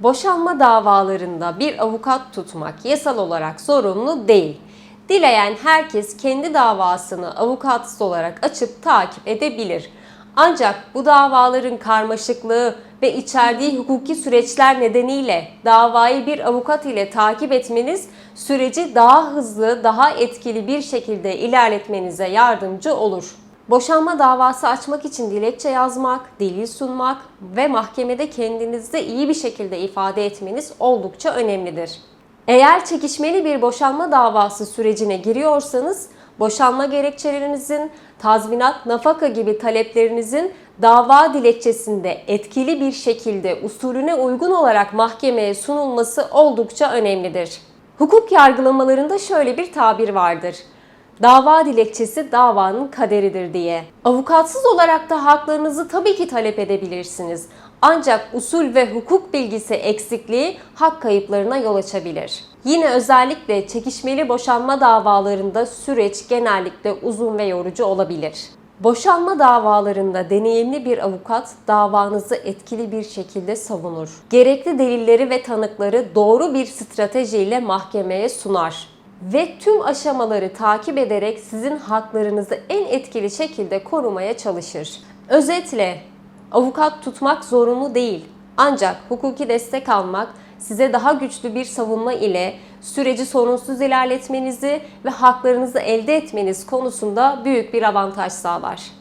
Boşanma davalarında bir avukat tutmak yasal olarak zorunlu değil. Dileyen herkes kendi davasını avukatsız olarak açıp takip edebilir. Ancak bu davaların karmaşıklığı ve içerdiği hukuki süreçler nedeniyle davayı bir avukat ile takip etmeniz süreci daha hızlı, daha etkili bir şekilde ilerletmenize yardımcı olur. Boşanma davası açmak için dilekçe yazmak, delil sunmak ve mahkemede kendinizi iyi bir şekilde ifade etmeniz oldukça önemlidir. Eğer çekişmeli bir boşanma davası sürecine giriyorsanız, boşanma gerekçelerinizin, tazminat, nafaka gibi taleplerinizin dava dilekçesinde etkili bir şekilde usulüne uygun olarak mahkemeye sunulması oldukça önemlidir. Hukuk yargılamalarında şöyle bir tabir vardır. Dava dilekçesi davanın kaderidir diye. Avukatsız olarak da haklarınızı tabii ki talep edebilirsiniz. Ancak usul ve hukuk bilgisi eksikliği hak kayıplarına yol açabilir. Yine özellikle çekişmeli boşanma davalarında süreç genellikle uzun ve yorucu olabilir. Boşanma davalarında deneyimli bir avukat davanızı etkili bir şekilde savunur. Gerekli delilleri ve tanıkları doğru bir stratejiyle mahkemeye sunar ve tüm aşamaları takip ederek sizin haklarınızı en etkili şekilde korumaya çalışır. Özetle avukat tutmak zorunlu değil. Ancak hukuki destek almak size daha güçlü bir savunma ile süreci sorunsuz ilerletmenizi ve haklarınızı elde etmeniz konusunda büyük bir avantaj sağlar.